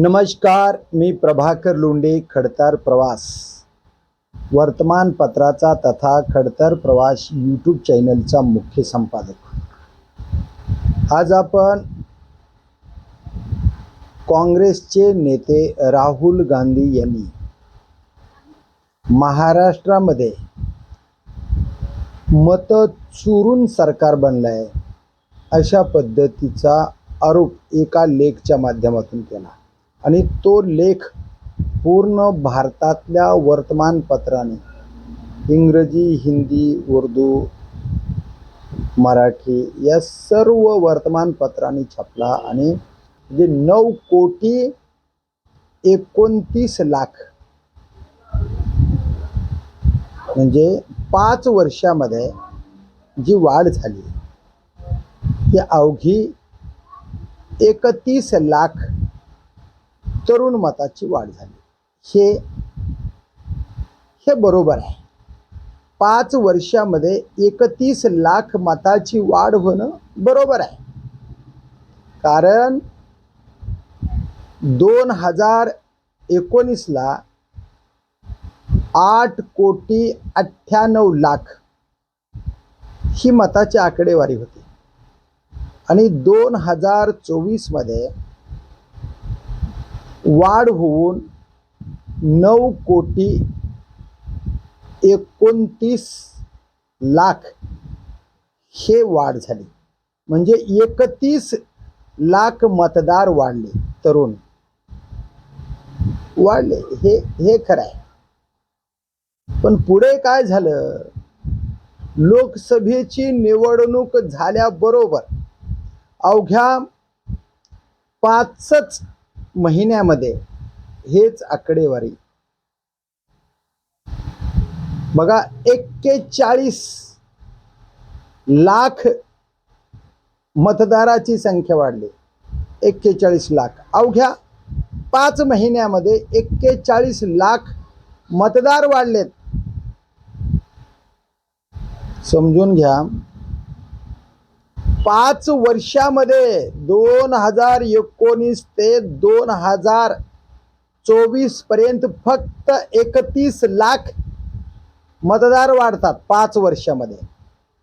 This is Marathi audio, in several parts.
नमस्कार मी प्रभाकर लोंडे खडतर प्रवास. वर्तमानपत्राचा तथा खडतर प्रवास यूट्यूब चॅनलचा मुख्य संपादक. आज आपण काँग्रेसचे नेते राहुल गांधी यांनी महाराष्ट्रामध्ये मतं चुरून सरकार बनलं आहे अशा पद्धतीचा आरोप एका लेखच्या माध्यमातून केला. आणि तो लेख पूर्ण भारतातल्या वर्तमानपत्राने इंग्रजी हिंदी उर्दू मराठी या सर्व वर्तमानपत्रांनी छापला आणि जे नऊ कोटी एकोणतीस लाख म्हणजे पाच वर्षामध्ये जी वाढ झाली ती अवघी एकतीस लाख तरुण मताची वाढ झाली. हे हे बरोबर आहे. पाच वर्षामध्ये एकतीस लाख मताची वाढ होणं बरोबर आहे. कारण दोन हजार एकोणीसला आठ कोटी अठ्ठ्याण्णव लाख ही मताची आकडेवारी होती. आणि दोन हजार चोवीसमध्ये वाढ होऊन नऊ कोटी एकोणतीस लाख हे वाढ झाली. म्हणजे एकतीस लाख मतदार वाढले तरुण. वाढले हे हे खरं आहे पण पुढे काय झालं? लोकसभेची निवडणूक झाल्याबरोबर अवघ्या पाचच महिन्यामध्ये हेच आकडेवारी. बघा एक्केचाळीस लाख मतदाराची संख्या वाढली. एक्केचाळीस लाख. अवघ्या पाच महिन्यामध्ये एक्केचाळीस लाख मतदार वाढलेत. समजून घ्या. पाच वर्षामध्ये दोन हजार एकोणीस ते दोन हजार चोवीसपर्यंत फक्त एकतीस लाख मतदार वाढतात पाच वर्षामध्ये.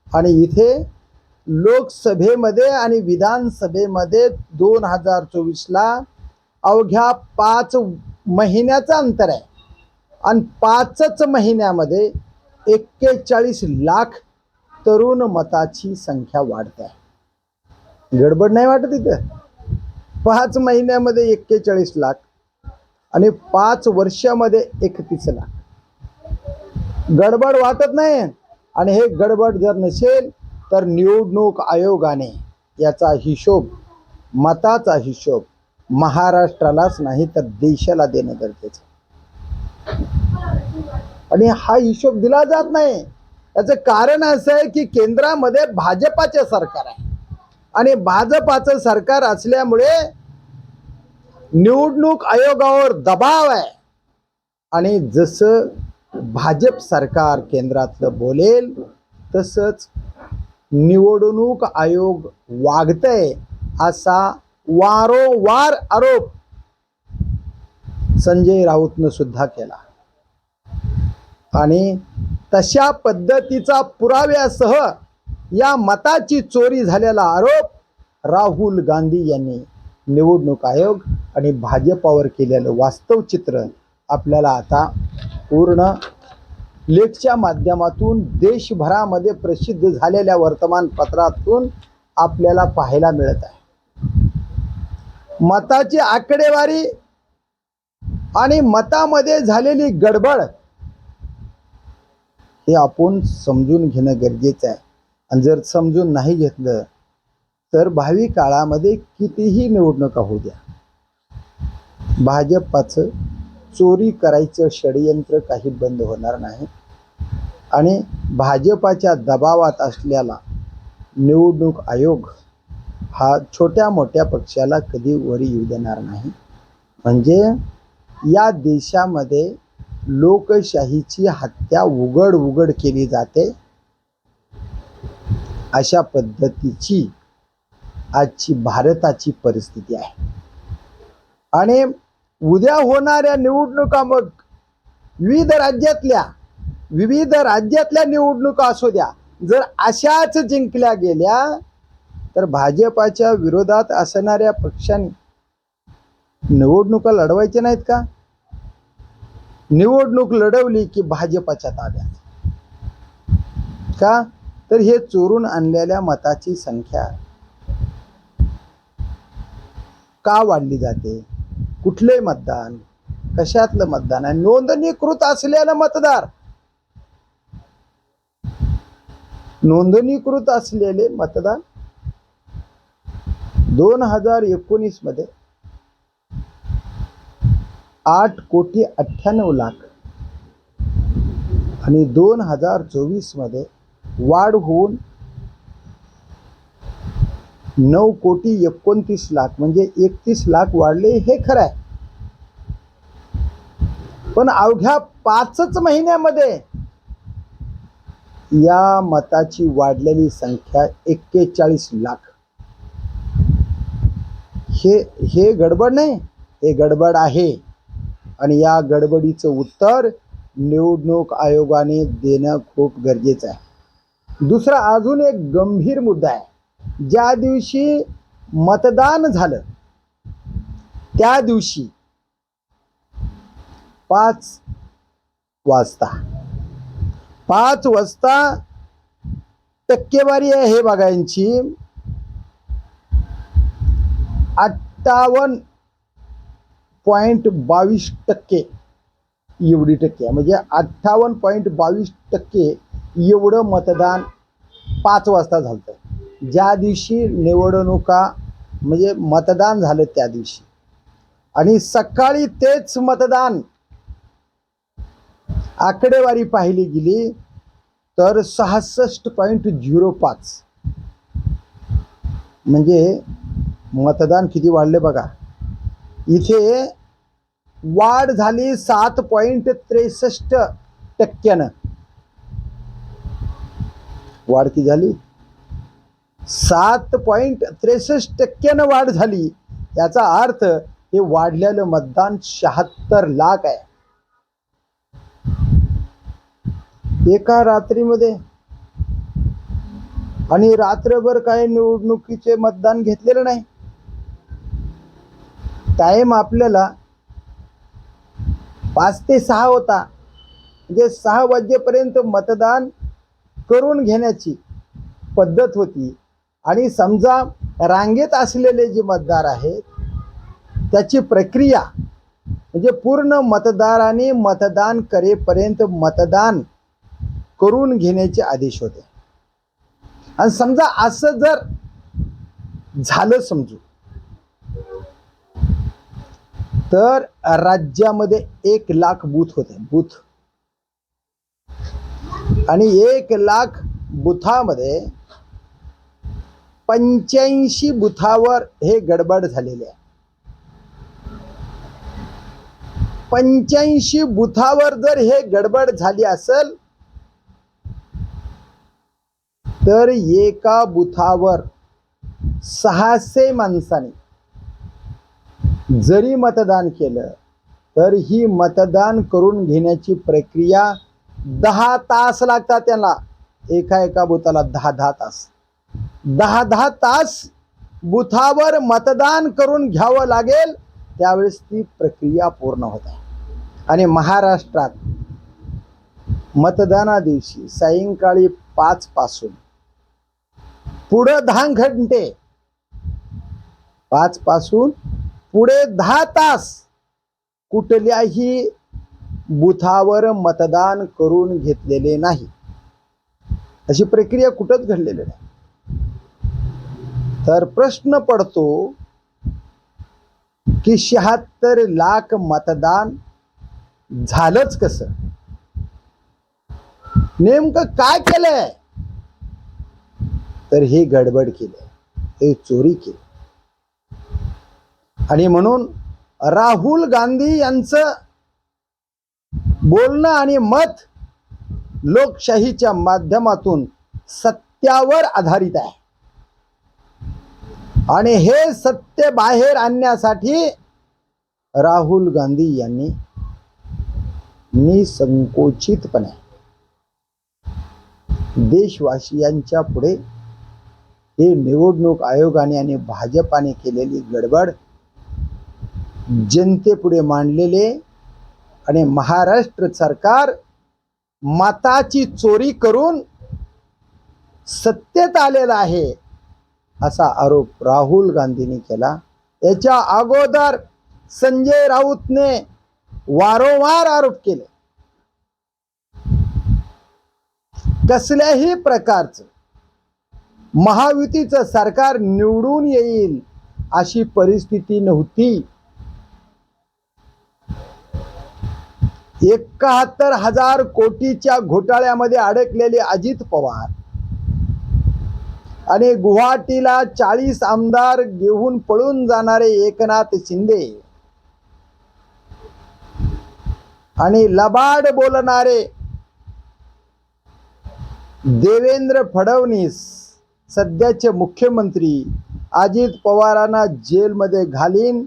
आणि इथे लोकसभेमध्ये आणि विधानसभेमध्ये दोन हजार चोवीसला अवघ्या पाच महिन्याचं अंतर आहे. आणि पाचच महिन्यामध्ये एक्केचाळीस लाख तरुण मताची संख्या वाढते आहे. गडबड नाही वाटत इथं? पाच महिन्यामध्ये एक्केचाळीस लाख आणि पाच वर्षामध्ये एकतीस लाख. गडबड वाटत नाही आणि हे गडबड जर नसेल तर निवडणूक आयोगाने याचा हिशोब मताचा हिशोब महाराष्ट्रालाच नाही तर देशाला देणं गरजेचं. आणि हा हिशोब दिला जात नाही. याचं कारण असं आहे की केंद्रामध्ये भाजपाचे सरकार आहे. आणि भाजपाचं सरकार असल्यामुळे निवडणूक आयोगावर दबाव आहे. आणि जसं भाजप सरकार केंद्रातलं बोलेल तसंच निवडणूक आयोग वागतंय असा वारंवार आरोप संजय राऊतनं सुद्धा केला. आणि तशा पद्धतीचा पुराव्यासह या मताची चोरी झालेला आरोप राहुल गांधी यांनी निवडणूक आयोग आणि भाजपावर केलेलं वास्तव चित्र आपल्याला आता पूर्ण लेखच्या माध्यमातून देशभरामध्ये प्रसिद्ध झालेल्या वर्तमानपत्रातून आपल्याला पाहायला मिळत आहे. मताची आकडेवारी आणि मतामध्ये झालेली गडबड हे आपण समजून घेणं गरजेचं आहे. आणि जर समजून नाही घेतलं तर भावी काळामध्ये कितीही निवडणुका होऊ द्या. भाजपाचं चोरी करायचं षडयंत्र काही बंद होणार नाही. आणि भाजपाच्या दबावात असलेला निवडणूक आयोग हा छोट्या मोठ्या पक्षाला कधी वरी येऊ देणार नाही. म्हणजे या देशामध्ये लोकशाहीची हत्या उघड उघड केली जाते. अशा पद्धतीची आजची भारताची परिस्थिती आहे. आणि उद्या होणाऱ्या निवडणुका मग विविध राज्यातल्या विविध राज्यातल्या निवडणुका असू द्या जर अशाच जिंकल्या गेल्या तर भाजपाच्या विरोधात असणाऱ्या पक्षांनी निवडणुका लढवायच्या नाहीत का? निवडणूक लढवली की भाजपाच्या ताब्यात. का? तर हे चोरून आणलेल्या मताची संख्या का वाढली जाते? कुठले मतदान? कशातलं मतदान? आहे नोंदणीकृत असलेलं मतदार? नोंदणीकृत असलेले मतदान दोन हजार एकोणीसमध्ये आठ कोटी अठ्ठ्याण्णव लाख आणि दोन हजार चोवीसमध्ये वाढ होऊन नऊ कोटी एकोणतीस लाख म्हणजे एकतीस लाख वाढले हे खरं आहे. पण अवघ्या पाचच महिन्यामध्ये या मताची वाढलेली संख्या एक्केचाळीस लाख. हे हे गडबड नाही हे गडबड आहे. आणि या गडबडीचं उत्तर निवडणूक आयोगाने देणं खूप गरजेचं आहे. दुसरा अजून एक गंभीर मुद्दा आहे. ज्या दिवशी मतदान झालं त्या दिवशी पाच वाजता पाच वाजता टक्केवारी आहे हे बघायची. अठ्ठावन्न पॉईंट बावीस टक्के एवढी टक्के म्हणजे अठ्ठावन्न पॉईंट बावीस टक्के एवढं मतदान पाच वाजता झालं ज्या दिवशी निवडणुका म्हणजे मतदान झालं त्या दिवशी. आणि सकाळी तेच मतदान आकडेवारी पाहिली गेली तर सहासष्ट पॉईंट झिरो पाच. म्हणजे मतदान किती वाढले बघा. इथे वाढ झाली सात पॉईंट त्रेसष्ट टक्क्यानं. वाढ झाली? सात पॉईंट त्रेसष्ट टक्क्यानं वाढ झाली. याचा अर्थ हे वाढलेलं मतदान शहात्तर लाख आहे. एका रात्रीमध्ये आणि रात्रभर काही निवडणुकीचे मतदान घेतलेलं नाही. टाइम आपल्याला पाच ते सहा होता. म्हणजे सहा वाजेपर्यंत मतदान करून घेण्याची पद्धत होती. आणि समजा रांगेत असलेले जे मतदार आहेत त्याची प्रक्रिया म्हणजे पूर्ण मतदाराने मतदान करेपर्यंत मतदान करून घेण्याचे आदेश होते. आणि समजा असं जर झालं समजू तर राज्यामध्ये एक लाख बूथ होते. बूथ आणि एक लाख बुथामध्ये पंच्याऐंशी बुथावर हे गडबड झालेले आहे. पंच्याऐंशी बुथावर जर हे गडबड झाली असेल तर एका बुथावर सहाशे माणसाने जरी मतदान केलं तर ही मतदान करून घेण्याची प्रक्रिया दहा तास लागतात त्यांना. एका एका बुथाला दहा दहा तास. दहा दहा तास बुथावर मतदान करून घ्यावं लागेल त्यावेळेस ती प्रक्रिया पूर्ण होत. आहे आणि महाराष्ट्रात मतदाना दिवशी सायंकाळी पाच पासून पुढं दहा घंटे पाच पासून पुढे दहा तास कुठल्याही बुथावर मतदान करून घेतलेले नाही. अशी प्रक्रिया कुठंच घडलेली नाही. तर प्रश्न पडतो की शहात्तर लाख मतदान झालंच कसं? नेमकं काय केलंय? तर हे गडबड केलंय. हे चोरी केली आणि म्हणून राहुल गांधी यांचं बोलणं आणि मत लोकशाहीच्या माध्यमातून सत्यावर आधारित आहे. आणि हे सत्य बाहेर आणण्यासाठी राहुल गांधी यांनी निसंकोचितपणे देशवासियांच्या पुढे हे निवडणूक आयोगाने आणि भाजपाने केलेली गडबड जनतेपुढे मांडलेले आणि महाराष्ट्र सरकार मताची चोरी करून सत्तेत आलेला आहे असा आरोप राहुल गांधींनी केला. याच्या अगोदर संजय राऊतने वारंवार आरोप केले. कसल्याही प्रकारचं महायुतीचं सरकार निवडून येईल अशी परिस्थिती नव्हती. एकाहत्तर हजार कोटीच्या घोटाळ्यामध्ये अडकलेले अजित पवार. आणि गुवाहाटीला चाळीस आमदार घेऊन पळून जाणारे एकनाथ शिंदे. आणि लबाड बोलणारे देवेंद्र फडणवीस सध्याचे मुख्यमंत्री अजित पवारांना जेलमध्ये घालीन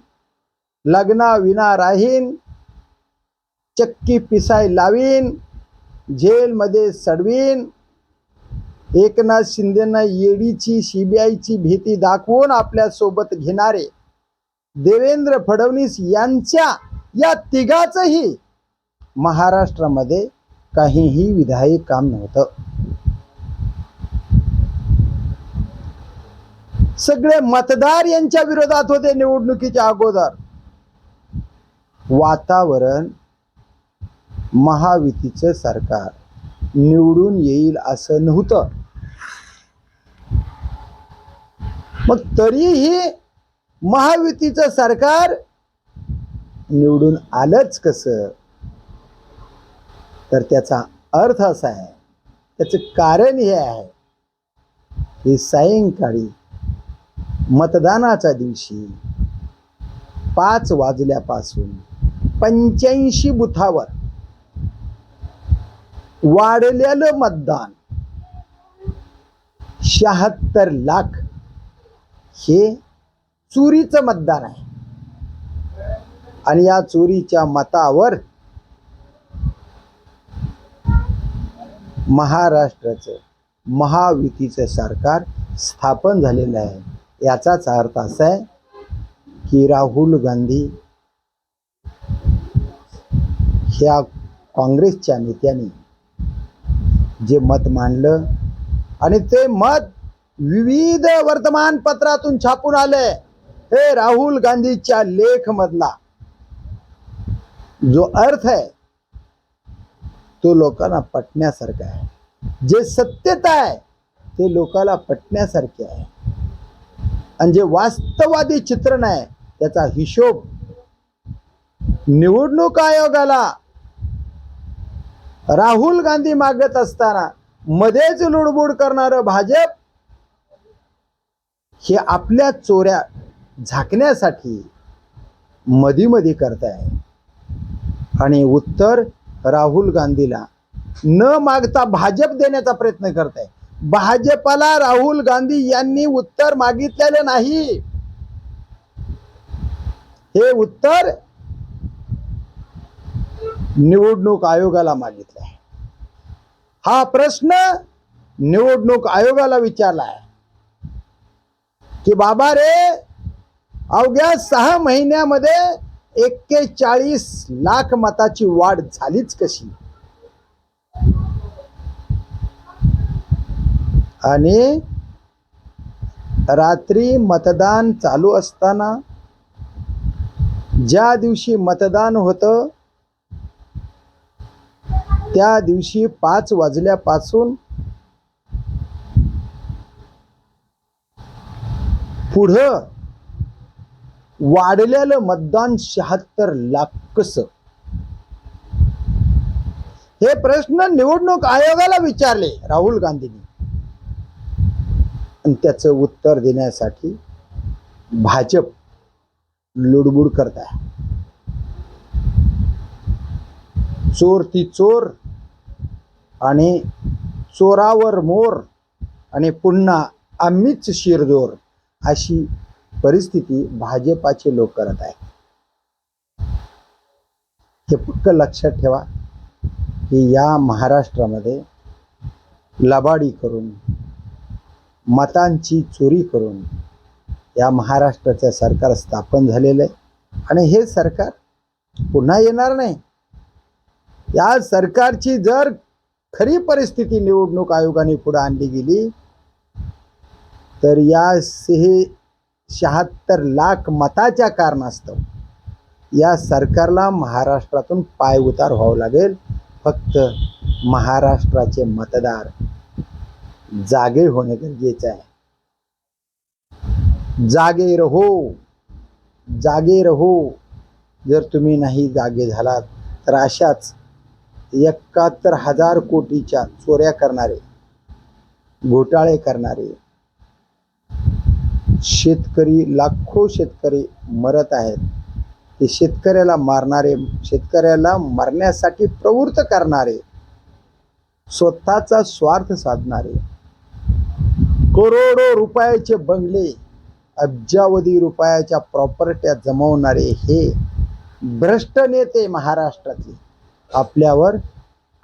लग्नाविना राहीन चक्की पिसाय लावीन जेलमध्ये सडवीन. एकनाथ शिंदेना ईडीची सीबीआयची भीती दाखवून आपल्यासोबत घेणारे देवेंद्र फडणवीस यांच्या या तिघाचही महाराष्ट्रामध्ये काहीही विधायक काम नव्हतं. सगळे मतदार यांच्या विरोधात होते निवडणुकीच्या अगोदर. वातावरण महायुतीचं सरकार. निवडून येईल असं नव्हतं. मग तरीही महायुतीचं सरकार निवडून आलंच कसं? तर त्याचा अर्थ असा आहे त्याचं कारण हे आहे की सायंकाळी मतदानाच्या दिवशी पाच वाजल्यापासून पंच्याऐंशी बुथावर वाढलेलं मतदान. शहात्तर लाख हे चोरीचं मतदान आहे. आणि या चोरीच्या मतावर महाराष्ट्राचं महायुतीचं सरकार स्थापन झालेलं आहे. याचाच अर्थ असा आहे की राहुल गांधी ह्या काँग्रेसच्या नेत्यांनी जे मत मांडलं. आणि ते मत विविध वर्तमानपत्रातून छापून आले. हे राहुल गांधीच्या लेख मधला जो अर्थ आहे तो लोकांना पटण्यासारखा आहे. जे सत्यता आहे ते लोकाला पटण्यासारखे आहे. आणि जे वास्तववादी चित्रण आहे त्याचा हिशोब निवडणूक आयोगाला राहुल गांधी मागत असताना मध्येच लुडबुड करणारं भाजप हे आपल्या चोऱ्या झाकण्यासाठी मधी मधी करताय. आणि उत्तर राहुल गांधीला न मागता भाजप देण्याचा प्रयत्न करत आहे भाजपाला राहुल गांधी यांनी उत्तर मागितलेलं नाही. हे उत्तर निवडणूक आयोगाला मागितला आहे. हा प्रश्न निवडणूक आयोगाला विचारला आहे. की बाबा रे अवघ्या सहा महिन्यामध्ये एक्केचाळीस लाख मताची वाढ झालीच कशी? आणि रात्री मतदान चालू असताना ज्या दिवशी मतदान होतं त्या दिवशी पाच वाजल्यापासून पुढं वाढलेलं मतदान शहात्तर लाख कसं हे प्रश्न निवडणूक आयोगाला विचारले राहुल गांधींनी. आणि त्याचं उत्तर देण्यासाठी भाजप लुडबुड करत आहे. चोर ती चोर. आणि चोरावर मोर आणि पुन्हा आम्हीच शिरजोर अशी परिस्थिती भाजपाचे लोक करत आहेत. हे पक्क लक्षात ठेवा की या महाराष्ट्रामध्ये लबाडी करून मतांची चोरी करून या महाराष्ट्राचं सरकार स्थापन झालेलं आहे. आणि हे सरकार पुन्हा येणार नाही. या सरकारची जर खरी परिस्थिती निवडणूक आयोगाने पुढे आणली गेली. तर या हे शहात्तर लाख मताच्या कारणास्तव या सरकारला महाराष्ट्रातून पाय उतार व्हावं लागेल. फक्त महाराष्ट्राचे मतदार जागे होणे गरजेचं आहे. जागे रहो जागे रहो. जर तुम्ही नाही जागे झालात तर अशाच एकाहत्तर हजार कोटीच्या चोऱ्या करणारे घोटाळे करणारे शेतकरी लाखो शेतकरी मरत आहेत. ते शेतकऱ्याला मारणारे शेतकऱ्याला मरण्यासाठी प्रवृत्त करणारे स्वतःचा स्वार्थ साधणारे करोडो रुपयाचे बंगले अब्जावधी रुपयाच्या प्रॉपर्ट्या जमवणारे हे भ्रष्ट नेते महाराष्ट्रातले. आपल्यावर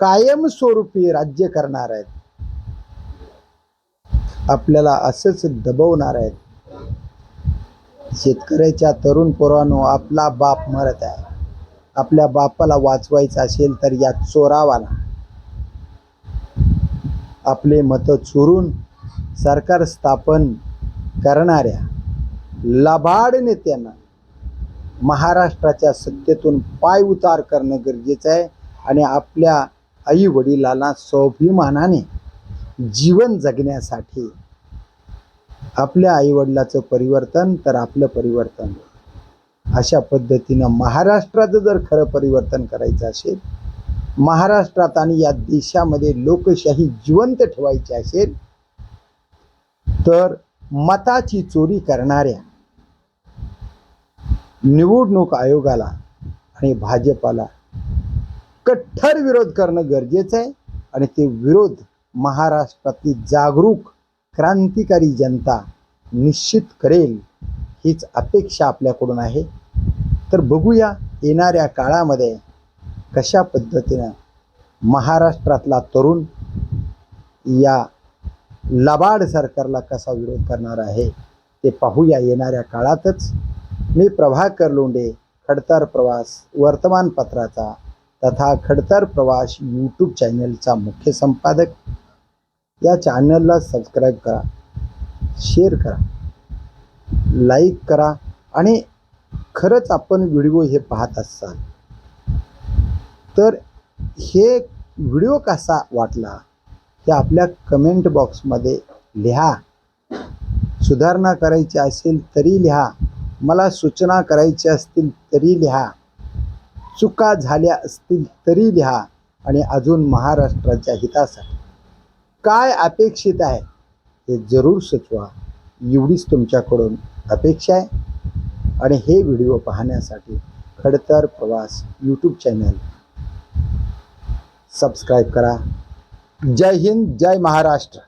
कायमस्वरूपी राज्य करणार आहेत. आपल्याला असंच दबवणार आहेत. शेतकऱ्याच्या तरुण पोरांनो आपला बाप मरत आहे. आपल्या बापाला वाचवायचं असेल तर या चोरावाला. आपले मतं चोरून सरकार स्थापन करणाऱ्या लबाड नेत्यांना महाराष्ट्राच्या सत्तेतून पाय उतार करणं गरजेचं आहे. आणि आपल्या आई वडिलांना स्वाभिमानाने जीवन जगण्यासाठी आपल्या आईवडिलाचं परिवर्तन तर आपलं परिवर्तन. अशा पद्धतीनं महाराष्ट्राचं जर खरं परिवर्तन करायचं असेल महाराष्ट्रात आणि या देशामध्ये लोकशाही जिवंत ठेवायची असेल तर मताची चोरी करणाऱ्या निवडणूक आयोगाला आणि भाजपाला कठ्ठर विरोध करणं गरजेचं आहे आणि ते विरोध महाराष्ट्रातली जागरूक क्रांतिकारी जनता निश्चित करेल हीच अपेक्षा आपल्याकडून आहे. तर बघूया येणाऱ्या काळामध्ये कशा पद्धतीनं महाराष्ट्रातला तरुण या लबाड सरकारला कसा विरोध करणार आहे ते पाहूया येणाऱ्या काळातच. मी प्रभाकर लोंडे खडतर प्रवास वर्तमानपत्राचा तथा खडतर प्रवास यूट्यूब चॅनलचा मुख्य संपादक. या चॅनलला सबस्क्राईब करा शेअर करा लाईक करा आणि खरंच आपण व्हिडिओ हे पाहत असाल. तर हे व्हिडिओ कसा वाटला हे आपल्या कमेंट बॉक्समध्ये लिहा. सुधारणा करायची असेल तरी लिहा. मला सूचना करायची असतील तरी लिहा. चुका झाल्या असतील तरी लिहा आणि अजून महाराष्ट्राच्या हितासाठी. काय अपेक्षित आहे? हे जरूर सुचवा. एवढीच तुमच्याकडून अपेक्षा आहे. आणि हे व्हिडिओ पाहण्यासाठी खडतर प्रवास यूट्यूब चॅनल सबस्क्राईब करा. जय हिंद जय महाराष्ट्र.